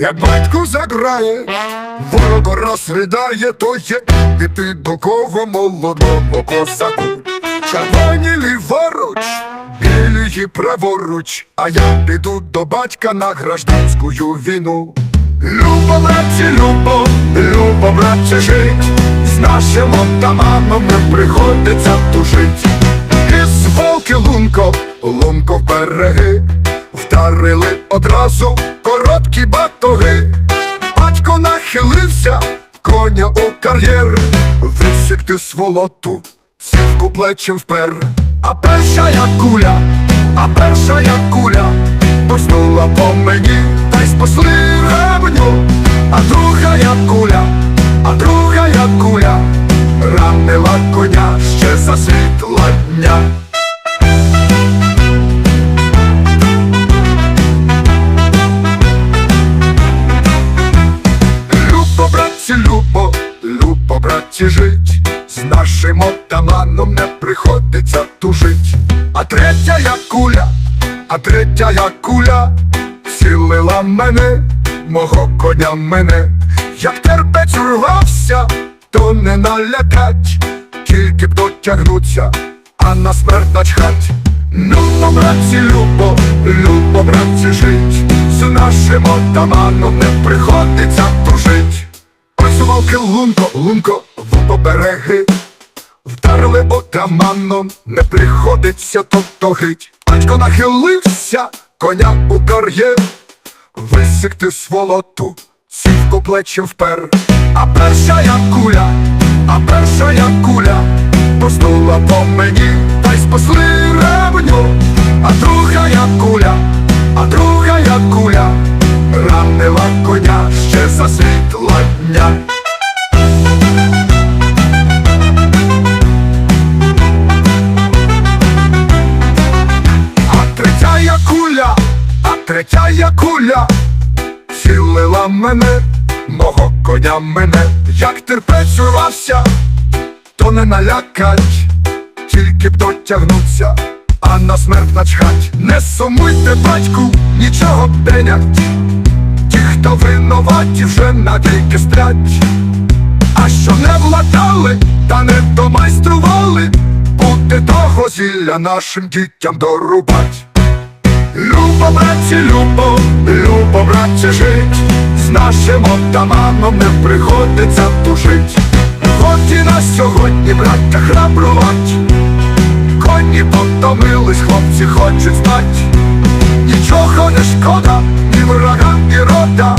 Як батько заграє, ворога розридає, то є іти до кого молодого косаку. Червоні ліворуч, білі праворуч, а я піду до батька на гражданську війну. Любо, братці, любо, любо, братче, жить, з нашим отаманом не приходиться тужить. Із волки лунко, лунко в береги, вдарили одразу короткі батоги. Батько нахилився, коня у кар'єр, висікти сволоту, сівку плечем впер. А перша я куля, а перша я куля, Поснула по мені, та й спасли ревню, а друга я куля, а друга я куля, ранила коня ще за світла дня. Братці, жить, з нашим отаманом не приходиться тужить. А третя я куля, а третя я куля, цілила мене, мого коня мене, як терпець урвався, то не налякать, тільки б дотягнуться, а на смерть начхать. Любо, братці, любо, любо, братці, жить, з нашим отаманом не приходиться тужить. Вовки лунко, лунко, побереги, вдарили отаманом, не приходиться то тогить. Батько нахилився, коня у кар'єр, висікти сволоту, сівку плечем впер. А перша я куля, а перша я куля, поснула по мені, та й спасли ревню, а друга я куля, а друга третя я куля, цілила мене, мого коня мене, як терпець урвався, то не налякать, тільки б дотягнуться, а на смерть начхать. Не сумуйте, батьку, нічого пенять, ті, хто винуваті, вже навіки сплять. А що не владали, та не домайстрували, буде того зілля нашим дітям дорубать. Любо, братці, любо, любо, братці, жить, з нашим отаманом не приходиться тужить. Годі на сьогодні, браття, храбрувать, коні потомились, хлопці хочуть знать, нічого не шкода, ні врагам, ні рода.